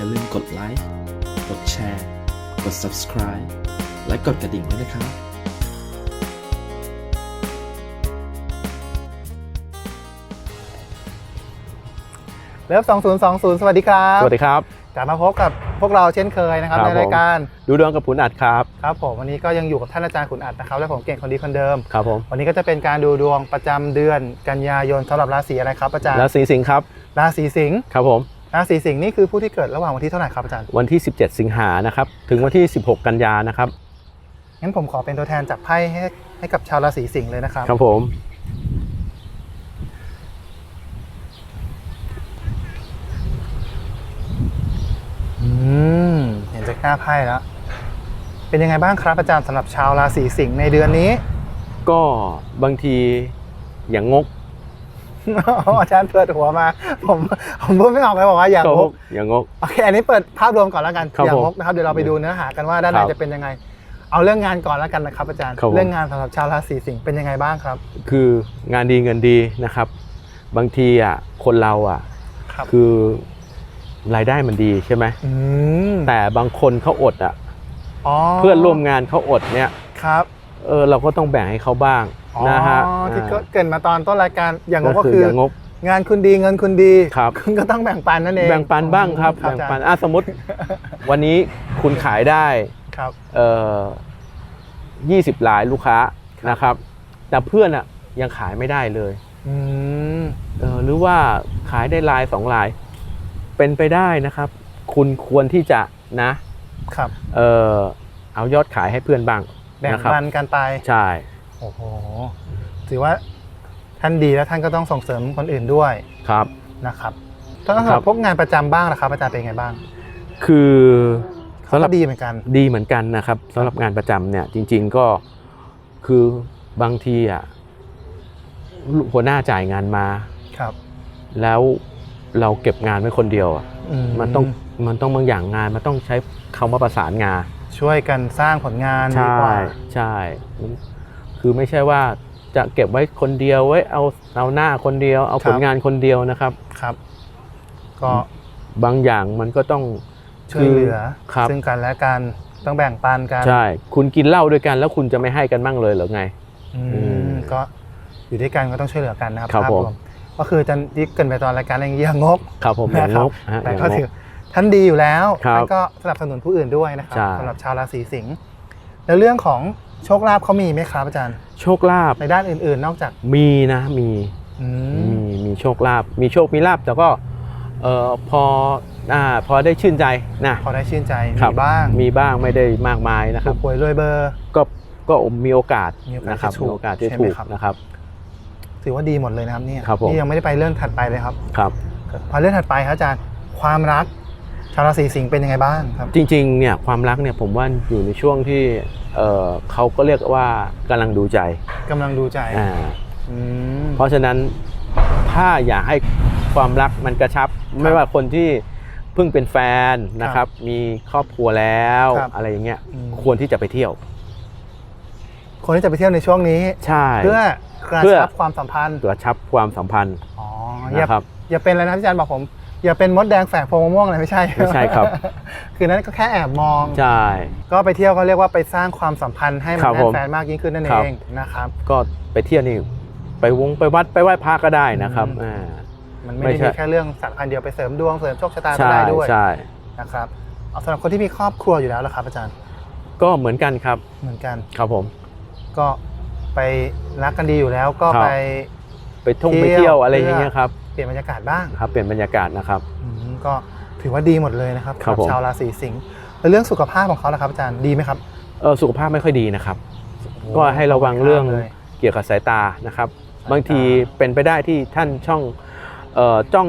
อย่าลืมกดไลค์ กดแชร์ กด subscribe และกดกระดิ่งไว้นะครับเลิฟ2020 สวัสดีครับ สวัสดีครับกลับมาพบกับพวกเราเช่นเคยนะครับ ครับในรายการดูดวงกับผุนอัดครับครับผมวันนี้ก็ยังอยู่กับท่านอาจารย์ขุนอัดนะครับและผมเก่งคนดีคนเดิม ครับผมวันนี้ก็จะเป็นการดูดวงประจำเดือนกันยายนสำหรับราศีอะไรครับอาจารย์ราศีสิงห์ครับราศีสิงห์ครับผม ราศีสิงห์นี่คือผู้ที่เกิดระหว่างวันที่เท่าไหร่ครับอาจารย์ วันที่ 17 สิงหานะครับ ถึงวันที่ 16 กันยานะครับ งั้นผมขอเป็นตัวแทนจับไพ่ให้ให้กับชาวราศีสิงห์เลยนะครับ ครับผม อืม เห็นจากหน้าไพ่แล้ว เป็นยังไงบ้างครับอาจารย์สำหรับชาวราศีสิงห์ในเดือนนี้ ก็บางทีอย่างงก อาจารย์เปิดหัวมา ผมผมพูดไม่ออกเลยบอกว่าอย่างก็งกอย่างงกโอเคอันนี้เปิดภาพรวมก่อนแล้วกันครับอย่างผมงกนะครับเดี๋ยวเราไปดูเนื้อหากันว่าด้านในครับจะเป็นยังไง เอาเรื่องงานก่อนแล้วกันนะครับ อาจารย์ครับผมเรื่องงานสำหรับชาวราศีสิงห์เป็นยังไงบ้างครับ คืองานดีเงินดีนะครับ บางทีอะคนเราอะครับคือรายได้มันดีใช่ไหมอืมแต่บางคนเขาอดอะอ๋อเพื่อนร่วมงานเขาอดเนี่ยครับเออเราก็ต้องแบ่งให้เขาบ้างอ๋อ นะฮะที่ก็อ่าเกรินมาตอนต้นรายการอย่างงกก็ก็คือคืออย่างงกงานคุณดีเงินคุณดีครับคุณก็ต้องแบ่งปันนั่นเองแบ่งปันบ้างครับครัแบ่งอาจารย์ปันอะสมมติ วันนี้คุณขายได้ครับเอ่อยี่สิบลายลูกค้านะครับ แต่เพื่อนอะยังขายไม่ได้เลยอืมเออหรือว่าขายได้ลายสองลาย เป็นไปได้นะครับ คุณควรที่จะนะครับเออเอายอดขายให้เพื่อนบ้างแบ่งนะครับปันกันไปใช่ โอ้โหถือว่าท่านดีแล้วท่านก็ต้องส่งเสริมคนอื่นด้วยครับ นะครับถ้าสำหครัรับบ พวกงานประจำบ้างนะครับอาจารย์เป็นไงบ้างคือเขาสำหรัก็บดีเหมือนกัน ดีเหมือนกันนะครับสำหรับงานประจำเนี่ยจริง ๆก็คือบางทีอะหัวหน้าจ่ายงานมา ครับแล้วเราเก็บงานไว้คนเดียวอะอืมันต้องมันต้องบางอย่างงานมันต้องใช้คำว่าประสานงานช่วยกันสร้างผลงานดีใช่กว่าใช่ คือไม่ใช่ว่าจะเก็บไว้คนเดียวไว้เอาเอาหน้าคนเดียว เอาผลงานคนเดียวนะครับครับ ก็บางอย่างมันก็ต้องช่วยเหลือครับซึ่งกันและกันต้องแบ่งปันกันใช่ คุณกินเหล้าด้วยกันแล้วคุณจะไม่ให้กันบ้างเลยเหรือไงอือืมมก็อยู่ด้วยกันก็ต้องช่วยเหลือกันนะครับครับภาพผมรวมก็คือจะที่เกรินไปตอนรายการอย่างเยี่ยงกครับผมอย่างนะครังบกฮะแต่อย่างก็งถือกท่านดีอยู่แล้วครับท่านก็สนับสนุนผู้อื่นด้วยนะครับใช่สำหรับชาวราศีสิงห์แล้วเรื่องของ โชคลาภเขามีไหมครับอาจารย์ โชคลาภในด้านอื่นๆ นอกจากมีนะมีอืมีมมีโชคลาภมีโชคมีลาภแต่ก็เอ่อพออ่าพอได้ชื่นใจนะพอได้ชื่นใจครัมีบ้างมีบ้างไม่ได้มากมายนะคถูรับ กหวยรวยเบอร์ ก็ก็มีโอกาสมีโอกาสนะครับจะถูกมีโอกาสที่ใช่ไหมถูกครับ นะครับ ถือว่าดีหมดเลยนะครับเนี่ยครับผม นี่ยังไม่ได้ไปเรื่องถัดไปเลยครับ ครับ พอเรื่องถัดไปครับอาจารย์ ความรักชาวราศีสิงห์เป็นยังไงบ้างครับ จริงๆเนี่ยความรักเนี่ยผมว่าอยู่ในช่วงที่เอ่อเขาก็เรียกว่ากำลังดูใจกำลังดูใจอ่าอืมเพราะฉะนั้นถ้าอยากให้ความรักมันกระชับ ไม่ว่าคนที่เพิ่งเป็นแฟนนะครับ มีครอบครัวแล้วครับอะไรอย่างเงี้ยอืมควรที่จะไปเที่ยว คนที่จะไปเที่ยวในช่วงนี้ใช่เพื่อกระเพื่อชับความสัมพันธ์กระชับความสัมพันธ์อ๋ออย่านะครับอย่าเป็นอะไรนะที่อาจารย์บอกผม อย่าเป็นมดแดงแฝกพวงมะม่วงอะไรไม่ใช่ไม่ใช่ครับ คือนั้นก็แค่แอบมอง ใช่ ก็ไปเที่ยวก็เรียกว่าไปสร้างความสัมพันธ์ให้มันครับแน่ผนมแฟนมากยิ่งขึ้นนั่นครัเอบงนะครับ ก็ไปเที่ยวนี่ไปวงไปวัดไปไหว้พระก็ได้นะครับอืม อ่า มันไม่ไม่ได้ใช่ มีแค่เรื่องสัมพันธ์เดียวไปเสริมดวงเสริมโชคชะตาก็ใช่ได้ด้วยใช่นะครับเอาสำหรับคนที่มีครอบครัวอยู่แล้วล่ะครับอาจารย์ก็เหมือนกันครับเหมือนกันครับผม ก็ไปรักกันดีอยู่แล้วก็ครับ ไป ไปท่องเที่ไปยวเที่ยวอะไรเพื่ออย่างเงี้ยครับ เปลี่ยนบรรยากาศบ้างครับเปลี่ยนบรรยากาศนะครับอืมก็ถือว่าดีหมดเลยนะครับครับสำหผม ชาวราศีสิงห์แล้วเรื่องสุขภาพของเขาล่ะครับอาจารย์ดีไหมครับเออสุขภาพไม่ค่อยดีนะครับ ก็ให้ระวังเรื่องเกี่ยวกับสายตานะครับ สายตา บางทีเป็นไปได้ที่ท่านช่องเอ่อจ้อง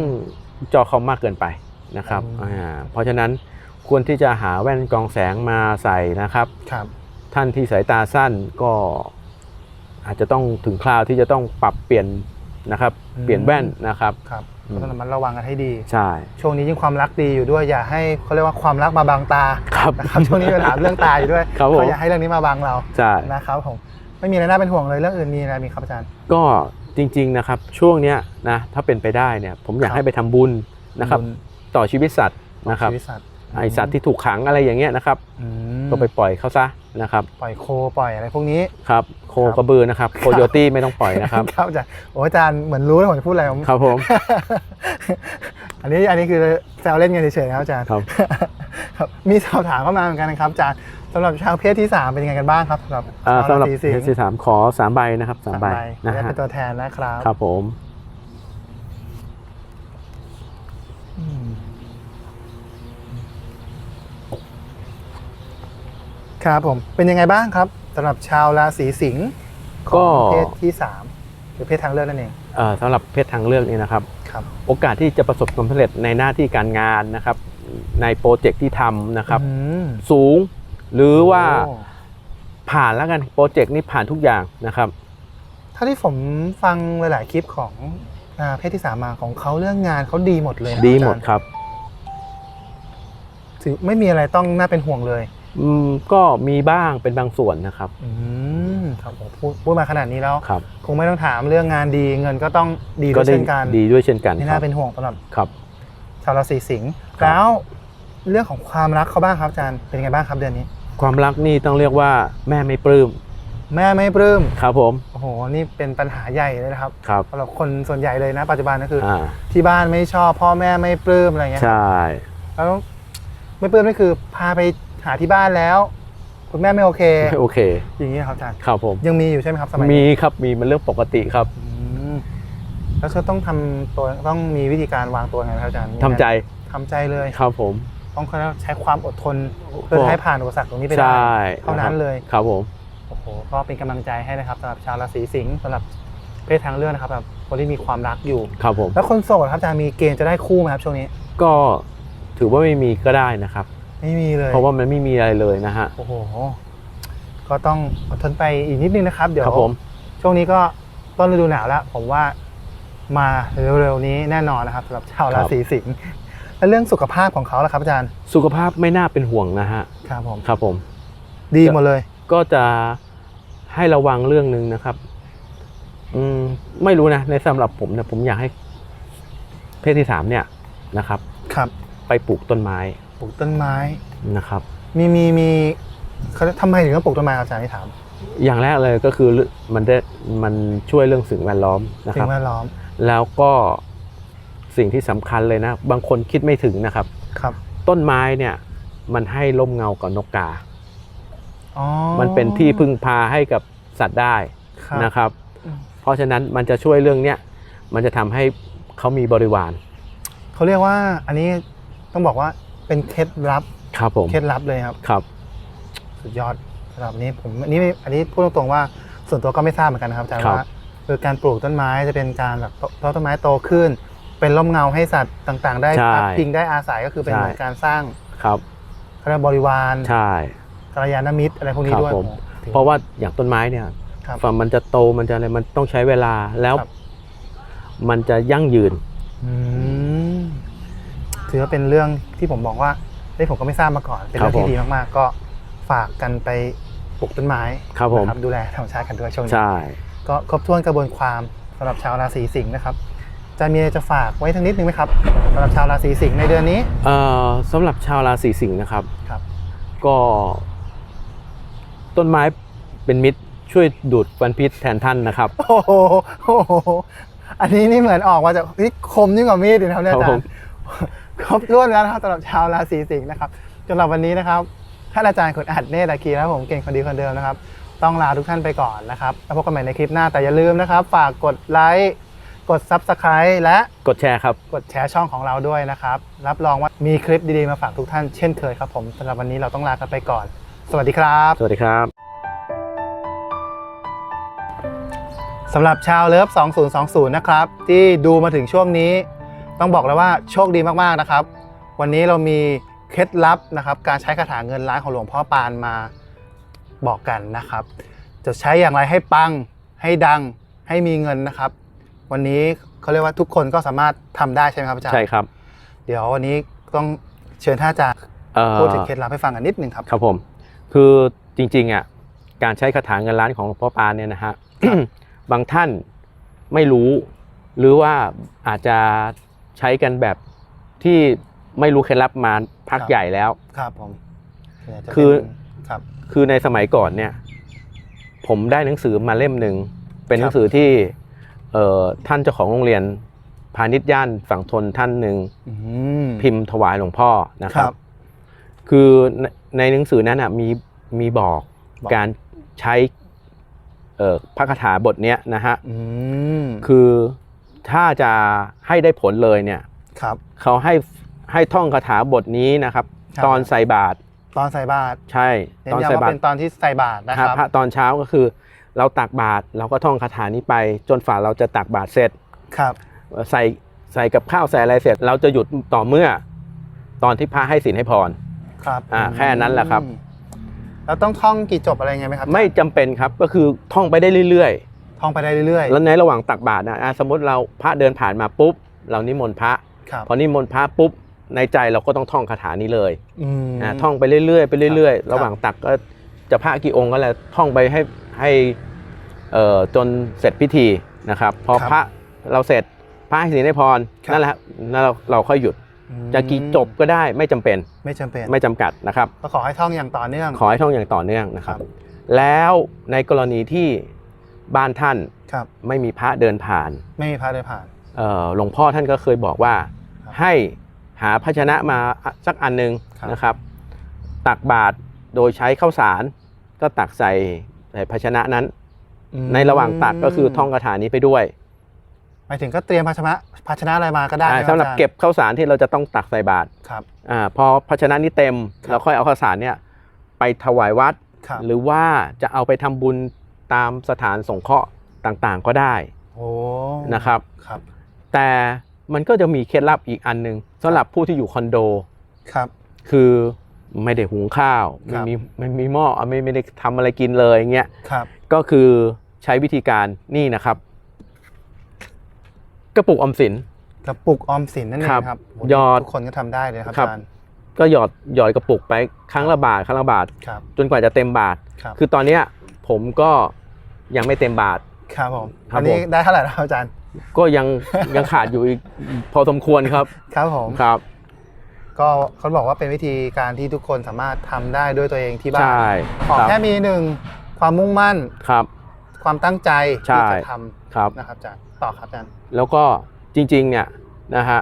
จอคอมมากเกินไปนะครับอ่าเพราะฉะนั้นควรที่จะหาแว่นกรองแสงมาใส่นะครับ ครับ ท่านที่สายตาสั้นก็อาจจะต้องถึงคราวที่จะต้องปรับเปลี่ยน นะครับเปลี่ยนแว่นนะครับ ครับอืมก็ต้องระมัดระวังกันให้ดี ใช่ ช่วงนี้ยิ่งความรักดีอยู่ด้วยอย่าให้เขาเรียกว่าความรักมาบังตาครับ นะครับช่วงนี้ปัญหาเรื่องตาอยู่ด้วยครับผมเขาอย่าให้เรื่องนี้มาบังเราใช่ นะครับผมไม่มีอะไรน่าเป็นห่วงเลยเรื่องอื่นมีอะไรมีครับอาจารย์ ก็จริงๆนะครับช่วงเนี้ยนะถ้าเป็นไปได้เนี่ยผมอยากครับให้ไปทำบุญนะครับ บุญ ต่อชีวิตสัตว์นะครับ ชีวิตสัตว์ ไอสัตว์ที่ถูกขังอะไรอย่างเงี้ยนะครับอืมก็ไปปล่อยเขาซะนะครับ ปล่อยโคปล่อยอะไรพวกนี้ครับโคครับกระบือนะครับโคโยตี้ไม่ต้องปล่อยนะครับครับอาจารย์โอ้อาจารย์เหมือนรู้แล้วผมจะพูดอะไรผมครับผม อันนี้อันนี้คือแซวเล่นกันเฉยๆนะครับอาจารย์ครับครับมีสอบถามเข้ามาเหมือนกันนะครับอาจารย์สำหรับชาวเพศที่ 3 เป็นยังไงกันบ้างครับสำหรับอ่าชาวสำหรับราศีสิงเอห์สสามขอสามใบนะครับสามใบนะและฮะเป็นตัวแทนนะครับครับผม ครับผมเป็นยังไงบ้างครับสำหรับชาวราศีสิงห์ขก็องเพศที่3หรือเพศทางเลือกนั่นเอง เอ่อสำหรับเพศทางเลือกนี่นะครับ ครับโอกาสที่จะประสบความสำเร็จในหน้าที่การงานนะครับ ในโปรเจกต์ที่ทำนะครับ อืมสูงหรือว่าโอ้ผ่านแล้วกันโปรเจกต์นี้ผ่านทุกอย่างนะครับ ถ้าที่ผมฟังหลาย ๆ คลิปของอ่าเพศที่สามมาของเขาเรื่องงานเขาดีหมดเลยนะดีหมดอาจารย์ครับ ถือไม่มีอะไรต้องน่าเป็นห่วงเลย อืมก็มีบ้างเป็นบางส่วนนะครับ อืมครับผมพูดพูดมาขนาดนี้แล้ว ครับ คงไม่ต้องถามเรื่องงานดีเงินก็ต้องดีด้ก็วยได้เช่นกันดีด้วยเช่นกันไม่คน่ารับเป็นห่วงสำหรับครับ ชาวราศีสิงห์ครับ แล้วเรื่องของความรักเขาบ้างครับอาจารย์เป็นยังไงบ้างครับเดือนนี้ ความรักนี่ต้องเรียกว่าแม่ไม่ปลื้มแม่ไม่ปลื้มครับผมโอ้โหนี่เป็นปัญหาใหญ่เลยนะครับครับสำหรับคนส่วนใหญ่เลยนะปัจจุบันก็คือออ่าที่บ้านไม่ชอบพ่อแม่ไม่ปลื้มอะไรเงี้ยใช่ แล้วไม่ปลื้มนี่คือพาไป หาที่บ้านแล้ว คุณแม่ไม่โอเคไม่โอเค อย่างนี้ครับอาจารย์ครับผม ยังมีอยู่ใช่ไหมครับสมัยมีนี้ครับมีมันเรื่องปกติครับอืมแล้วก็ต้องทำตัวต้องมีวิธีการวางตัวไงครับอาจารย์ทำใจทำใจเลย ครับผม ต้องใช้ความอดทนเพื่อให้ผ่านอุปสรรคตรงนี้ไปใชได้่เท่านั้นเลย ครับผม โอ้โหก็เป็นกำลังใจให้นะครับสำหรับชาวราศีสิงห์สำหรับเพศทางเลือกนะครับแบบคนที่มีความรักอยู่ ครับผม แล้วคนโสดครับอาจารย์มีเกณฑ์จะได้คู่ไหมครับช่วงนี้ ก็ถือว่าไม่มีก็ได้นะครับ ไม่มีเลยเพราะว่ามันไม่มีอะไรเลยนะฮะโอ้โหก็ต้องอดทนไปอีกนิดนึงนะครับ เดี๋ยวครับผม ช่วงนี้ก็ต้นฤดูหนาวแล้ว ผมว่ามาเร็วๆนี้แน่นอนนะครับสำหรับชาวราศีสิงห์แล้วเรื่องสุขภาพของเขาล่ะครับอาจารย์สุขภาพไม่น่าเป็นห่วงนะฮะครับผมครับผม ดีหมดเลย ก็จะให้ระวังเรื่องหนึ่งนะครับ อืมไม่รู้นะในสำหรับผมเนี่ยผมอยากให้เพศที่สามเนี่ยนะครับ ครับ ไปปลูกต้นไม้ ปลูกต้นไม้ นะครับ มีมีมีเขาทำไมถึงต้องปลูกต้นไม้ครับอาจารย์ที่ถามอย่างแรกเลยก็คือมันได้มันช่วยเรื่องสิ่งแวดล้อมนะคสิ่รับ งแวดล้อมแล้วก็สิ่งที่สำคัญเลยนะ บางคนคิดไม่ถึงนะครับ ครับต้นไม้เนี่ยมันให้ร่มเงากับนกกา อ๋อมันเป็นที่พึ่งพาให้กับสัตว์ได้ครับ นะครับ อืม เพราะฉะนั้นมันจะช่วยเรื่องเนี้ยมันจะทำให้เขามีบริวาร เขาเรียกว่าอันนี้ต้องบอกว่า เป็นเคล็ดลับครับผมเคล็ดลับเลยครับ ครับ สุดยอดสำหรับอันนี้ผมอันนี้ไม่อันนี้พูดตรงๆว่าส่วนตัวก็ไม่ทราบเหมือนกันนะครับอาจารย์ครับ ว่าคือการปลูกต้นไม้จะเป็นการแบบเพราะต้นไม้โตขึ้น เป็นร่มเงาให้สัตว์ต่างๆ ได้ใช่พักพิงได้อาศัยก็คือเป็นใช่ เหมือนการสร้างครับ เขาเรียกบริวารใช่ กัลยาณมิตรอะไรพวกนี้ครับด้วยผมโอ้โหเพราะว่าอย่างต้นไม้เนี่ยครับฝ่ามันจะโตมันจะอะไรมันต้องใช้เวลาแล้ว ครับ มันจะยั่งยืน อืม ถือว่าเป็นเรื่องที่ผมบอกว่าเฮ้ยผมก็ไม่ทราบมาก่อน เป็นครัเรื่บองที่ดีมากๆ ก็ฝากกันไปปลูกต้นไม้ครับผมนะดูแลธรรมชาติกันด้วยช่วงนี้ใช่ก็ครบถ้วนกระบวนความสำหรับชาวราศีสิงห์นะครับจะมีอะไรจะฝากไว้ทั้งนิดนึงไหมครับสำหรับชาวราศีสิงห์ในเดือนนี้เอ่อสำหรับชาวราศีสิงห์นะครับครับ ก็ ต้นไม้เป็นมิตรช่วยดูดฟันพิษแทนท่านนะครับ โอ้โหโอ้โหอันนี้นี่เหมือนออกมาจากเฮ้ยคมยิ่งกว่ามีดอีกนะครับเนี่ยอาจาครับผรมย์ ครบถ้วนแล้วนะครับสำหรับชาวราศีสิงห์นะครับสำหรับวันนี้นะครับท่านอาจารย์คุณอัดเนตรอาคีนะครับผมเก่งคนดีคนเดิมนะครับ ต้องลาทุกท่านไปก่อนนะครับแล้วพบกันใหม่ในคลิปหน้าแต่อย่าลืมนะครับ ฝากกดไลค์กด Subscribe และกดแชร์ครับ กดแชร์ช่องของเราด้วยนะครับ รับรองว่ามีคลิปดีๆมาฝากทุกท่านเช่นเคยครับผมสำหรับวันนี้เราต้องลากันไปก่อน สวัสดีครับสวัสดีครับสำหรับชาวเลิฟ 2020 นะครับ ที่ดูมาถึงช่วงนี้ ต้องบอกเลยว่าโชคดีมากๆนะครับ วันนี้เรามีเคล็ดลับนะครับ การใช้คาถาเงินล้านของหลวงพ่อปานมาบอกกันนะครับ จะใช้อย่างไรให้ปังให้ดังให้มีเงินนะครับ วันนี้เขาเรียกว่าทุกคนก็สามารถทำได้ใช่ไหมครับอาจารย์ใช่ครับ เดี๋ยววันนี้ต้องเชิญท่านอาจารย์เอ่อพูดถึงเคล็ดลับให้ฟังกันนิดนึงครับครับผมคือจริงๆอะการใช้คาถาเงินล้านของหลวงพ่อปานเนี่ยนะฮะบางท่านไม่รู้หรือว่าอาจจะ ใช้กันแบบที่ไม่รู้เคล็ดลับมาพักครับใหญ่แล้ว ครับผมเนี่ยจะเป็นคือครับ คือในสมัยก่อนเนี่ย ผมได้หนังสือมาเล่มหนึ่งเป็นครับหนังสือที่ เอ่อท่านเจ้าของโรงเรียน พาณิชย์ย่านฝั่งทนท่านหนึ่งอืมพิมพ์ถวายหลวงพ่อนะคครัรับบคือในในหนังสือนั้นนะมีมีบอกบอกการใช้เอ่อพระคาถาบทเนี้ยนะฮะอืมคือ ถ้าจะให้ได้ผลเลยเนี่ยครับ เขาให้ให้ท่องคาถาบทนี้นะครับ ครับ ตอนใส่บาตรตอนใส่บาตรใช่ เน้นตอนย้ำใส่ว่าบาตเป็รนตอนที่ใส่บาตรนะคครัรับบพระตอนเช้าก็คือ เราตักบาตรเราก็ท่องคาถานี้ไป จนฝ่าเราจะตักบาตรเสร็จ ครับใส่ใส่กับข้าวใส่อะไรเสร็จ เราจะหยุดต่อเมื่อ ตอนที่พระให้ศีลให้พร ครับอ่าแค่นั้นแหละครับ อืมแล้วต้องท่องกี่จบอะไรไงไหมครับไม่จำเป็นครับก็คือท่องไปได้เรื่อย ท่องไปได้เรื่อยๆ แล้วในระหว่างตักบาตรนะอะสมมติเราพระเดินผ่านมาปุ๊บ เรานิมนต์พระๆครับพอนิมนต์พระปุ๊บในใจเราก็ต้องท่องคาถานี้เลยอืม อะท่องไปเรื่อยๆไปเรื่อยครับ ๆ ระหว่างตักก็จะพระกี่องค์ก็แล้วท่องไปให้ให้เอ่อจนเสร็จพิธีนะครับพอครับพระเราเสร็จพระให้ศีลให้พรครับนั่นแหละครับนั่นเราเราค่อยหยุดอืมจะกี่จบก็ได้ไม่จำเป็นไม่จำเป็นไม่จำกัดนะครับ ก็ขอให้ท่องอย่างต่อเนื่อง ขอให้ท่องอย่างต่อเนื่องนะคครัรับบแล้วในกรณีที่ บ้านท่านครับ ไม่มีพระเดินผ่านไม่มีพระเดินผ่าน เอ่อหลวงพ่อท่านก็เคยบอกว่า ครับให้หาภาชนะมาสักอันหนึงครับ นะครับ ตักบาตรโดยใช้ข้าวสาร ก็ตักใส่ใส่ภาชนะนั้น อืมในระหว่างตักก็คือท่องคาถานี้ไปด้วยหมายถึงก็เตรียมภาชนะภาชนะอะไรมาก็ได้อ่าใช่ไมสำหรับอาจาย์เก็บข้าวสารที่เราจะต้องตักใส่บาตรครับ อ่าพอภาชนะนี้เต็มครับ เราค่อยเอาข้าวสารเนี่ยไปถวายวัด ครับหรือว่าจะเอาไปทำบุญ ตามสถานสงเคราะห์ต่างๆก็ได้โอ้นะครับ ครับ แต่มันก็จะมีเคล็ดลับอีกอันหนึ่งสำหรับผู้ที่อยู่คอนโด ครับ คือไม่ได้หุงข้าวครัไม่บ มีไม่มีหม้อไม่ไม่ได้ทำอะไรกินเลยอย่างเงี้ย ครับ ก็คือใช้วิธีการนี่นะครับ กระปุกออมสิน กระปุกออมสินนั่นเองครับครับโหยอดทุกคนก็ทำได้เลยครับครับ อาจารย์ก็หยอดหยอดกระปุกไปครั้งละบาทครั้งละบาท ครับจนกว่าจะเต็มบาท ครับ คือตอนเนี้ยผมก็ ยังไม่เต็มบาท ครับผมครับอันนี้ผม ได้เท่าไหร่แล้วครับอาจารย์ ก็ยังยังขาดอยู่อีกพอสมควรครับครับผม ครับ ก็เขาบอกว่าเป็นวิธีการที่ทุกคนสามารถทำได้ด้วยตัวเองที่บ้าน ใช่ขอครับแค่มีหนึ่งความมุ่งมั่น ครับ ความตั้งใจใช่ที่จะทครับำนะครับอาจารย์ ต่อครับอาจารย์ แล้วก็จริงๆเนี่ยนะฮะ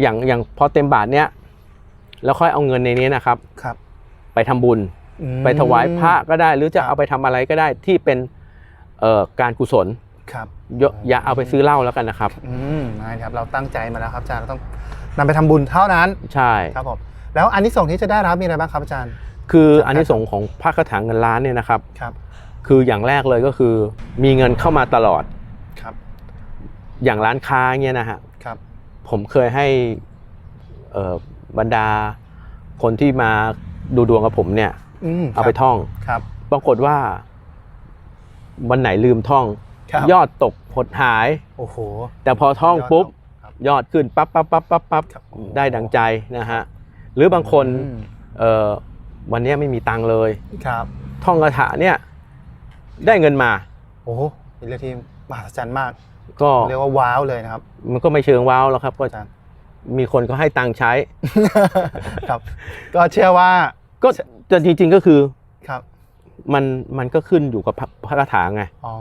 อย่างอย่างพอเต็มบาทเนี้ยแล้วค่อยเอาเงินในนี้นะครับ ครับไปทำบุญ อืม ไปถวายพระก็ได้ หรือจะครับเอาไปทำอะไรก็ได้ที่เป็น เอ่อการกุศลครับอย่าอย่าเอาไปซื้อเหล้าแล้วกันนะครับอืมนะครับเราตั้งใจมาแล้วครับอาจารย์เราต้องนำไปทำบุญเท่านั้นใช่ ครับผมแล้วอันนี้ส่งส์ที่จะได้รับมีอะไรบ้างครับอาจารย์คือครับอันนี้สงส์ของพระคาถาเงินล้านเนี่ยนะครับ ครับคืออย่างแรกเลยก็คือมีเงินเข้ามาตลอดครับอย่างร้านค้าเนี่ยนะฮะ ครับ ผมเคยให้เอ่อบรรดาคนที่มาดูดวงกับผมเนี่ย อืมเอาไปท่อง ครับ ปรากฏว่า วันไหนลืมท่อง ครับยอดตกหดหาย โอ้โห แต่พอท่องปุ๊บ ครับยอดขึ้นปั๊บปั๊บปั๊บปั๊บปั๊บครับได้ดังใจนะฮะหรือบางคนอืมเอ่อวันเนี้ยไม่มีตังค์เลย ครับท่องคาถาเนี่ยได้เงินมา โอ้โหเป็นเรื่องที่มหัศจรรย์มาก ก็เรียกว่าว้าวเลยนะครับ มันก็ไม่เชิงว้าวแล้วครับก็อาจารย์ มีคนก็ให้ตังค์ใช้ ครับ ก็เชื่อว่า ก็แต่จริงๆก็คือครับ มันมันก็ขึ้นอยู่กับพระพระคาถาไงอ๋อ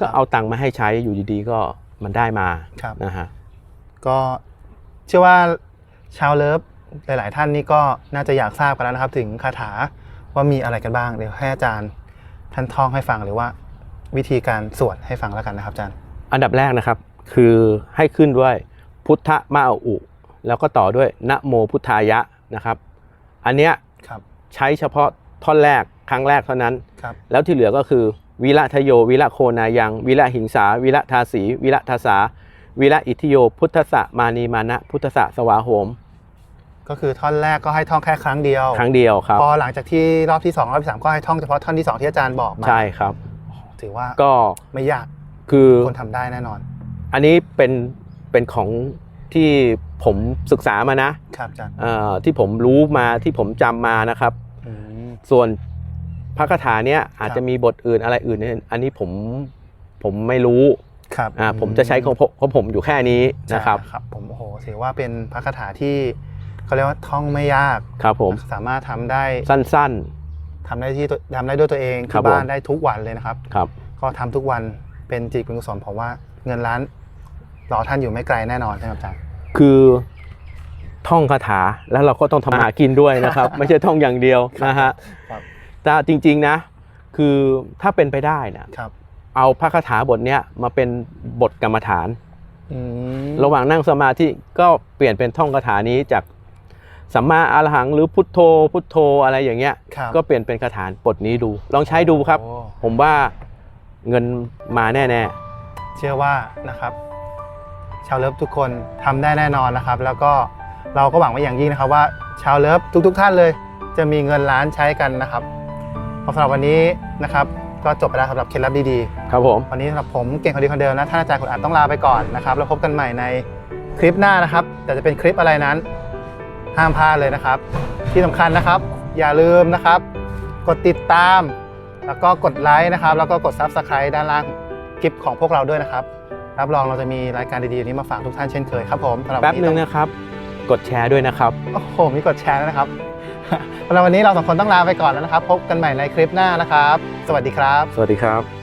ก็เอาตังค์มาให้ใช้อยู่ดีๆก็มันได้มาครับนะฮะก็เชื่อว่าชาวเลิฟหลาย ๆ ท่านนี่ก็น่าจะอยากทราบกันแล้วนะครับ ถึงคาถาว่ามีอะไรกันบ้างเดี๋ยวให้อาจารย์ท่านท่องให้ฟังหรือว่า วิธีการสวดให้ฟังแล้วกันนะครับอาจารย์ อันดับแรกนะครับ คือให้ขึ้นด้วยพุทธมาอุ แล้วก็ต่อด้วยนะโมพุทธายะนะครับ อันเนี้ยครับใช้เฉพาะท่อนแรก ครั้งแรกเท่านั้น ครับ แล้วที่เหลือก็คือ วิระทโย วิระโคนายัง วิระหิงสา วิระทาสี วิระทาสา วิระอิทธิโย พุทธสะมานีมานะ พุทธสะสวาโหม ก็คือท่อนแรกก็ให้ท่องแค่ครั้งเดียว ครั้งเดียวครับ พอหลังจากที่รอบที่สองรอบที่สามก็ให้ท่องเฉพาะท่อนที่สองที่อาจารย์บอกมาใช่ครับ ถือว่าก็ไม่ยากคือคนทำได้แน่นอน อันนี้เป็นเป็นของที่ผมศึกษามานะครับอาจารย์เอ่อที่ผมรู้มาที่ผมจำมานะครับอืมส่วนพ ระคาถาเนี้ยอาจครับจะมีบทอื่นอะไรอื่นเนี่ยอันนี้ผมผมไม่รู้ครับอ่าผมจะใช้ของผมของผมอยู่แค่นี้นะครับใช่ครับ ผมโอ้โหถือว่าเป็นพระคาถาที่เขาเรียกว่าท่องไม่ยากครับผมสามารถทำได้สั้นทำได้ที่ตัวทำได้ด้วยตัวเองครัที่บผมบ้านได้ทุกวันเลยนะครับๆครับ ก็ทำทุกวันเป็นจิตกุศลผมว่าเงินล้านรอท่านอยู่ไม่ไกลแน่นอนใช่ไหมครับอาจารย์คือท่องคาถาแล้วเราก็ต้องทำมาหากินด้วยนะครับ ไม่ใช่ท่องอย่างเดียวนะฮะครับ แต่จริงๆนะ คือถ้าเป็นไปได้นะครับเอาพระคาถาบทเนี้ยมาเป็นบทกรรมฐานอืมระหว่างนั่งสมาธิก็เปลี่ยนเป็นท่องคาถานี้จากสัมมาอรหังหรือพุทโธ พุทโธอะไรอย่างเงี้ย ครับก็เปลี่ยนเป็นคาถาบทนี้ดู ลองใช้ดูครับ โอ้ ผมว่าเงินมาแน่เชื่อว่านะครับ ชาวเลิฟทุกคนทำได้แน่นอนนะครับ แล้วก็เราก็หวังไว้อย่างยิ่งนะครับว่าชาวเลิฟทุก ๆ ท่านเลย จะมีเงินล้านใช้กันนะครับ สำหรับวันนี้นะครับก็จบไปแล้วสำหรับเคล็ดลับดีๆๆครับผม วันนี้สำหรับผมเก่งคนดีคนเดิมนะท่านอาจารย์คุณอาจต้องลาไปก่อนนะครับ แล้วพบกันใหม่ในคลิปหน้านะครับ แต่จะเป็นคลิปอะไรนั้น ห้ามพลาดเลยนะครับ ที่สำคัญนะครับ อย่าลืมนะครับ กดติดตาม แล้วก็กดไลค์นะครับ แล้วก็กด Subscribe ด้านล่างคลิปของพวกเราด้วยนะครับ รับรองเราจะมีรายการดีๆนี้มาฝากทุกท่านเช่นเคยครับผมสำหรับแป๊บวัหนึ่งต้องนะครับ กดแชร์ด้วยนะครับ โอ้โห มีกดแชร์ด้วยนะครับ สำหรับวันนี้เราสองคนต้องลาไปก่อนแล้วนะครับ พบกันใหม่ในคลิปหน้านะครับ สวัสดีครับ สวัสดีครับ